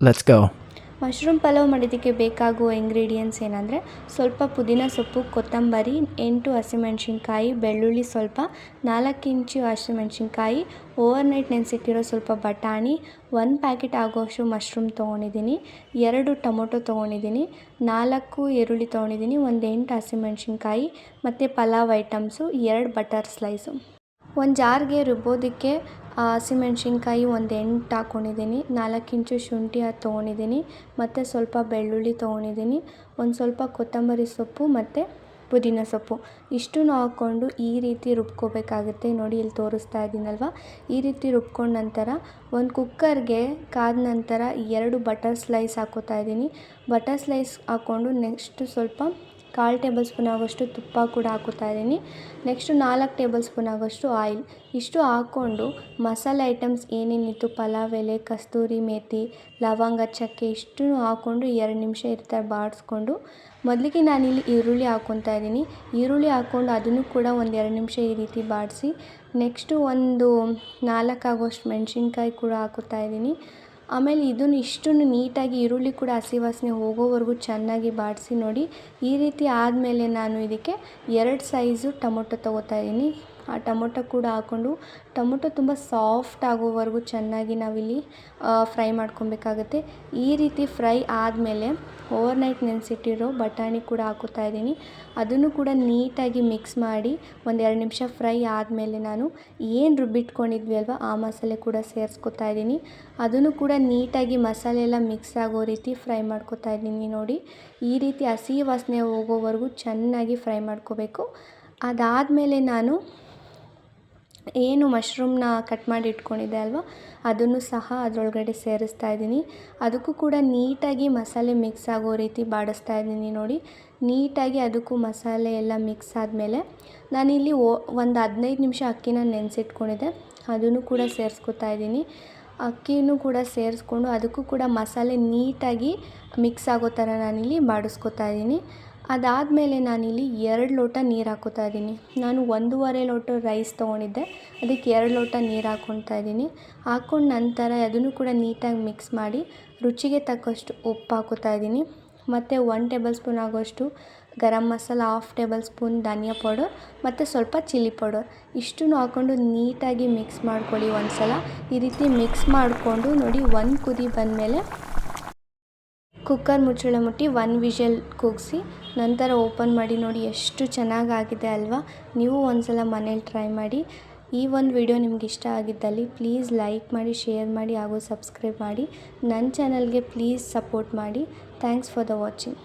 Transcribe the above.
Let's go mushroom pulao ಮಾಡೋದಕ್ಕೆ ಬೇಕಾಗುವ ingredients ಏನಂದರೆ ಸ್ವಲ್ಪ ಪುದೀನ ಸೊಪ್ಪು, ಕೊತ್ತಂಬರಿ, ಎಂಟು ಹಸಿಮೆಣಸಿನ್ಕಾಯಿ, ಬೆಳ್ಳುಳ್ಳಿ ಸ್ವಲ್ಪ, ನಾಲ್ಕು ಇಂಚು ಹಸಿಮೆಣ್ಸಿನ್ಕಾಯಿ ಓವರ್ನೈಟ್ ನೆನೆಸಿಟ್ಟಿರೋ ಸ್ವಲ್ಪ ಬಟಾಣಿ ಒಂದು ಪ್ಯಾಕೆಟ್ ಆಗೋಷ್ಟು ಮಶ್ರೂಮ್ ತೊಗೊಂಡಿದ್ದೀನಿ, ಎರಡು ಟೊಮೊಟೊ ತೊಗೊಂಡಿದ್ದೀನಿ, ನಾಲ್ಕು ಈರುಳ್ಳಿ ತೊಗೊಂಡಿದ್ದೀನಿ, ಒಂದು ಎಂಟು ಹಸಿಮೆಣಸಿನ್ಕಾಯಿ, ಮತ್ತು ಪಲಾವ್ ಐಟಮ್ಸು ಎರಡು ಬಟರ್ ಸ್ಲೈಸು ಒಂದು ಜಾರ್ಗೆ ರುಬ್ಬೋದಕ್ಕೆ ಹಸಿಮೆಣ್ಸಿನ್ಕಾಯಿ ಒಂದು ಎಂಟು ಹಾಕ್ಕೊಂಡಿದ್ದೀನಿ ನಾಲ್ಕು ಇಂಚು ಶುಂಠಿ ಅದು ತೊಗೊಂಡಿದ್ದೀನಿ ಮತ್ತು ಸ್ವಲ್ಪ ಬೆಳ್ಳುಳ್ಳಿ ತೊಗೊಂಡಿದ್ದೀನಿ ಒಂದು ಸ್ವಲ್ಪ ಕೊತ್ತಂಬರಿ ಸೊಪ್ಪು ಮತ್ತು ಪುದೀನ ಸೊಪ್ಪು. ಇಷ್ಟನ್ನೂ ಹಾಕ್ಕೊಂಡು ಈ ರೀತಿ ರುಬ್ಕೋಬೇಕಾಗುತ್ತೆ. ನೋಡಿ, ಇಲ್ಲಿ ತೋರಿಸ್ತಾ ಇದ್ದೀನಲ್ವ? ಈ ರೀತಿ ರುಬ್ಕೊಂಡ ನಂತರ ಒಂದು ಕುಕ್ಕರ್ಗೆ ಕಾದ ನಂತರ ಎರಡು ಬಟರ್ ಸ್ಲೈಸ್ ಹಾಕೋತಾ ಇದ್ದೀನಿ. ಬಟರ್ ಸ್ಲೈಸ್ ಹಾಕ್ಕೊಂಡು ನೆಕ್ಸ್ಟ್ ಸ್ವಲ್ಪ ಕಾಲು ಟೇಬಲ್ ಸ್ಪೂನ್ ಆಗೋಷ್ಟು ತುಪ್ಪ ಕೂಡ ಹಾಕೋತಾ ಇದ್ದೀನಿ ನೆಕ್ಸ್ಟು ನಾಲ್ಕು ಟೇಬಲ್ ಸ್ಪೂನ್ ಆಗೋಷ್ಟು ಆಯಿಲ್ ಇಷ್ಟು ಹಾಕ್ಕೊಂಡು ಮಸಾಲೆ ಐಟಮ್ಸ್ ಏನೇನಿತ್ತು ಪಲಾವ್ ಎಲೆ ಕಸ್ತೂರಿ ಮೇಥಿ ಲವಂಗ ಚಕ್ಕೆ ಇಷ್ಟು ಹಾಕ್ಕೊಂಡು ಎರಡು ನಿಮಿಷ ಇರ್ತಾರೆ ಬಾಡಿಸ್ಕೊಂಡು ಮೊದಲಿಗೆ ನಾನಿಲ್ಲಿ ಈರುಳ್ಳಿ ಹಾಕ್ಕೊತಾ ಇದ್ದೀನಿ ಈರುಳ್ಳಿ ಹಾಕ್ಕೊಂಡು ಅದನ್ನು ಕೂಡ ಒಂದು ಎರಡು ನಿಮಿಷ ಈ ರೀತಿ ಬಾಡಿಸಿ ನೆಕ್ಸ್ಟು ಒಂದು ನಾಲ್ಕು ಆಗೋಷ್ಟು ಮೆಣಸಿನ್ಕಾಯಿ ಕೂಡ ಹಾಕೋತಾ ಇದ್ದೀನಿ ಆಮೇಲೆ ಇದನ್ನು ಇಷ್ಟನ್ನು ನೀಟಾಗಿ ಈರುಳ್ಳಿ ಕೂಡ ಹಸಿ ವಾಸನೆ ಹೋಗೋವರೆಗೂ ಚೆನ್ನಾಗಿ ಬಾಡಿಸಿ ನೋಡಿ. ಈ ರೀತಿ ಆದಮೇಲೆ ನಾನು ಇದಕ್ಕೆ ಎರಡು ಸೈಜು ಟೊಮೊಟೊ ತೊಗೋತಾ ಇದ್ದೀನಿ. ಆ ಟೊಮೊಟೊ ಕೂಡ ಹಾಕ್ಕೊಂಡು ಟೊಮೊಟೊ ತುಂಬ ಸಾಫ್ಟ್ ಆಗೋವರೆಗೂ ಚೆನ್ನಾಗಿ ನಾವಿಲ್ಲಿ ಫ್ರೈ ಮಾಡ್ಕೊಬೇಕಾಗುತ್ತೆ. ಈ ರೀತಿ ಫ್ರೈ ಆದಮೇಲೆ ಓವರ್ನೈಟ್ ನೆನೆಸಿಟ್ಟಿರೋ ಬಟಾಣಿ ಕೂಡ ಹಾಕೋತಾ ಇದ್ದೀನಿ. ಅದನ್ನು ಕೂಡ ನೀಟಾಗಿ ಮಿಕ್ಸ್ ಮಾಡಿ ಒಂದು ಎರಡು ನಿಮಿಷ ಫ್ರೈ ಆದಮೇಲೆ ನಾನು ಏನು ರುಬ್ಬಿಟ್ಕೊಂಡಿದ್ವಿ ಅಲ್ವಾ, ಆ ಮಸಾಲೆ ಕೂಡ ಸೇರಿಸ್ಕೊತಾ ಇದ್ದೀನಿ. ಅದನ್ನು ಕೂಡ ನೀಟಾಗಿ ಮಸಾಲೆ ಎಲ್ಲ ಮಿಕ್ಸ್ ಆಗೋ ರೀತಿ ಫ್ರೈ ಮಾಡ್ಕೊತಾ ಇದ್ದೀನಿ ನೋಡಿ. ಈ ರೀತಿ ಹಸಿ ವಾಸನೆ ಹೋಗೋವರೆಗೂ ಚೆನ್ನಾಗಿ ಫ್ರೈ ಮಾಡ್ಕೋಬೇಕು. ಅದಾದಮೇಲೆ ನಾನು ಏನು ಮಶ್ರೂಮ್ನ ಕಟ್ ಮಾಡಿ ಇಟ್ಕೊಂಡಿದ್ದೆ ಅಲ್ವಾ, ಅದನ್ನು ಸಹ ಅದರೊಳಗಡೆ ಸೇರಿಸ್ತಾ ಇದ್ದೀನಿ. ಅದಕ್ಕೂ ಕೂಡ ನೀಟಾಗಿ ಮಸಾಲೆ ಮಿಕ್ಸ್ ಆಗೋ ರೀತಿ ಬಾಡಿಸ್ತಾ ಇದ್ದೀನಿ ನೋಡಿ. ನೀಟಾಗಿ ಅದಕ್ಕೂ ಮಸಾಲೆ ಎಲ್ಲ ಮಿಕ್ಸ್ ಆದಮೇಲೆ ನಾನಿಲ್ಲಿ ಓ ಒಂದು ಹದಿನೈದು ನಿಮಿಷ ಅಕ್ಕಿನ ನೆನೆಸಿಟ್ಕೊಂಡಿದ್ದೆ. ಅದನ್ನು ಕೂಡ ಸೇರಿಸ್ಕೊತಾ ಇದ್ದೀನಿ. ಅಕ್ಕಿನೂ ಕೂಡ ಸೇರಿಸ್ಕೊಂಡು ಅದಕ್ಕೂ ಕೂಡ ಮಸಾಲೆ ನೀಟಾಗಿ ಮಿಕ್ಸ್ ಆಗೋ ಥರ ನಾನಿಲ್ಲಿ ಬಾಡಿಸ್ಕೊತಾ ಇದ್ದೀನಿ. ಅದಾದಮೇಲೆ ನಾನಿಲ್ಲಿ ಎರಡು ಲೋಟ ನೀರು ಹಾಕೋತಾ ಇದ್ದೀನಿ. ನಾನು ಒಂದೂವರೆ ಲೋಟ ರೈಸ್ ತೊಗೊಂಡಿದ್ದೆ. ಅದಕ್ಕೆ ಎರಡು ಲೋಟ ನೀರು ಹಾಕ್ಕೊತಾ ಇದ್ದೀನಿ. ಹಾಕ್ಕೊಂಡ ನಂತರ ಅದನ್ನು ಕೂಡ ನೀಟಾಗಿ ಮಿಕ್ಸ್ ಮಾಡಿ ರುಚಿಗೆ ತಕ್ಕಷ್ಟು ಉಪ್ಪು ಹಾಕೋತಾ ಇದ್ದೀನಿ. ಮತ್ತು ಒನ್ ಟೇಬಲ್ ಸ್ಪೂನ್ ಆಗೋಷ್ಟು garam masala half table spoon ಧನಿಯಾ ಪೌಡರ್, ಮತ್ತು ಸ್ವಲ್ಪ ಚಿಲ್ಲಿ ಪೌಡರ್. ಇಷ್ಟನ್ನು ಹಾಕ್ಕೊಂಡು ನೀಟಾಗಿ ಮಿಕ್ಸ್ ಮಾಡ್ಕೊಳ್ಳಿ ಒಂದು ಸಲ ಈ ರೀತಿ ಮಿಕ್ಸ್ ಮಾಡಿಕೊಂಡು ನೋಡಿ, ಒಂದು ಕುದಿ ಬಂದಮೇಲೆ ಕುಕ್ಕರ್ ಮುಚ್ಚಳ ಮುಟ್ಟಿ ಒನ್ ವಿಷಲ್ ಕೂಗಿಸಿ ನಂತರ ಓಪನ್ ಮಾಡಿ ನೋಡಿ ಎಷ್ಟು ಚೆನ್ನಾಗಾಗಿದೆ ಅಲ್ವಾ? ನೀವು ಒಂದು ಸಲ ಮನೇಲಿ ಟ್ರೈ ಮಾಡಿ. ಈ ಒಂದು ವಿಡಿಯೋ ನಿಮ್ಗೆ ಇಷ್ಟ ಆಗಿದ್ದಲ್ಲಿ ಪ್ಲೀಸ್ ಲೈಕ್ ಮಾಡಿ, ಶೇರ್ ಮಾಡಿ ಹಾಗೂ ಸಬ್ಸ್ಕ್ರೈಬ್ ಮಾಡಿ. ನನ್ನ ಚಾನಲ್ಗೆ ಪ್ಲೀಸ್ ಸಪೋರ್ಟ್ ಮಾಡಿ. Thanks for the watching.